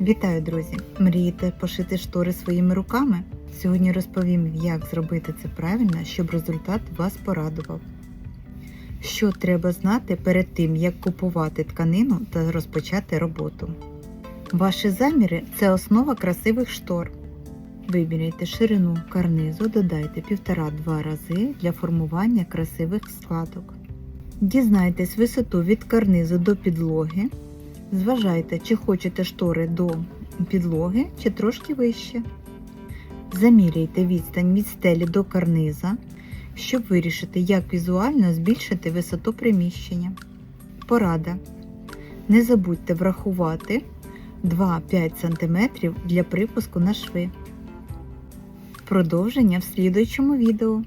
Вітаю, друзі! Мрієте пошити штори своїми руками? Сьогодні розповім, як зробити це правильно, щоб результат вас порадував. Що треба знати перед тим, як купувати тканину та розпочати роботу. Ваші заміри це основа красивих штор. Виберіть ширину карнизу, додайте 1,5-2 рази для формування красивих складок. Дізнайтесь висоту від карнизу до підлоги. Зважайте, чи хочете штори до підлоги, чи трошки вище. Заміряйте відстань від стелі до карниза, щоб вирішити, як візуально збільшити висоту приміщення. Порада. Не забудьте врахувати 2-5 см для припуску на шви. Продовження в слідуючому відео.